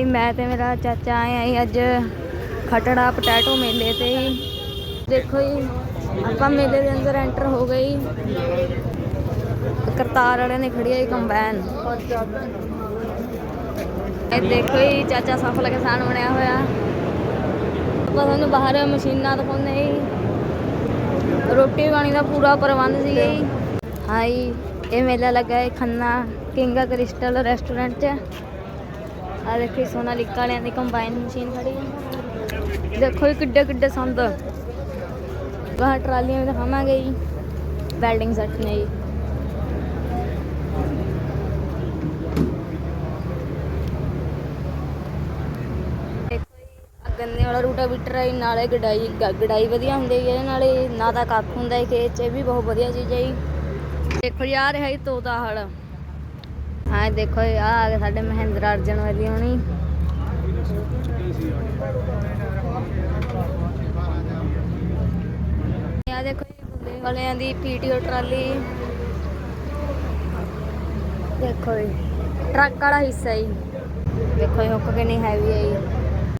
ਜੀ ਮੈਂ ਤੇ ਮੇਰਾ ਚਾਚਾ ਆਏ ਆ ਅੱਜ ਖਟੜਾ ਪਟੈਟੋ ਮੇਲੇ ਤੇ ਜੀ। ਦੇਖੋ ਜੀ, ਆਪਾਂ ਮੇਲੇ ਦੇ ਅੰਦਰ ਐਂਟਰ ਹੋ ਗਏ ਕਰਤਾਰ ਵਾਲਿਆਂ ਨੇ ਖੜੀ ਆਈ ਕੰਬਾਈਨ ਇਹ ਦੇਖੋ ਜੀ, ਚਾਚਾ ਸਫਲ ਕਿਸਾਨ ਬਣਿਆ ਹੋਇਆ। ਆਪਾਂ ਤੁਹਾਨੂੰ ਬਾਹਰ ਮਸ਼ੀਨਾਂ ਦਿਖਾਉਂਦੇ ਜੀ। ਰੋਟੀ ਪਾਣੀ ਦਾ ਪੂਰਾ ਪ੍ਰਬੰਧ ਸੀ ਜੀ। ਹਾਂ ਇਹ ਮੇਲਾ ਲੱਗਾ ਹੈ ਖੰਨਾ ਕਿੰਗਾ ਕ੍ਰਿਸਟਲ ਰੈਸਟੋਰੈਂਟ 'ਚ। ਆ ਦੇਖੋ ਸੋਨਾਲੀਕਾ ਵਾਲਿਆਂ ਦੀ ਕੰਬਾਈਨ ਮਸ਼ੀਨ ਖੜੀ ਹੈ। ਦੇਖੋ ਜੀ, ਕਿੱਡੇ ਕਿੱਡੇ ਸੰਦ। ਬਾਹਰ ਟਰਾਲੀਆਂ ਵੀ ਦਿਖਾਵਾਂਗੇ ਜੀ। ਵੈਲਡਿੰਗ ਸੈੱਟ ਨੇ ਜੀ। ਗੰਨੇ ਵਾਲਾ ਰੂਟਾ ਬੀਟਰ ਹੈ ਨਾਲੇ ਗਡਾਈ, ਗ- ਗਡਾਈ ਵਧੀਆ ਹੁੰਦੀ ਹੈ ਇਹਦੇ ਨਾਲੇ ਨਾ ਤਾਂ ਕੱਖ ਹੁੰਦਾ ਹੈ ਖੇਤ 'ਚ ਇਹ ਵੀ ਬਹੁਤ ਵਧੀਆ ਚੀਜ਼ ਹੈ ਜੀ। ਦੇਖੋ ਯਾਰ ਆ ਤੋਤਾ ਹਲ। ਹਾਂ ਦੇਖੋ ਜੀ, ਆ ਗਏ ਸਾਡੇ ਮਹਿੰਦਰ ਅਰਜਨ ਵਾਲੀ ਹੋਣੀ। ਆ ਦੇਖੋ ਜੀ ਵਾਲਿਆਂ ਦੀ ਪੀਟੀਓ ਟਰਾਲੀ। ਦੇਖੋ ਜੀ ਟਰੱਕ ਵਾਲਾ ਹਿੱਸਾ ਜੀ। ਦੇਖੋ ਜੀ ਹੁੱਕ ਕਿੰਨੀ ਹੈਵੀ ਹੈ ਜੀ।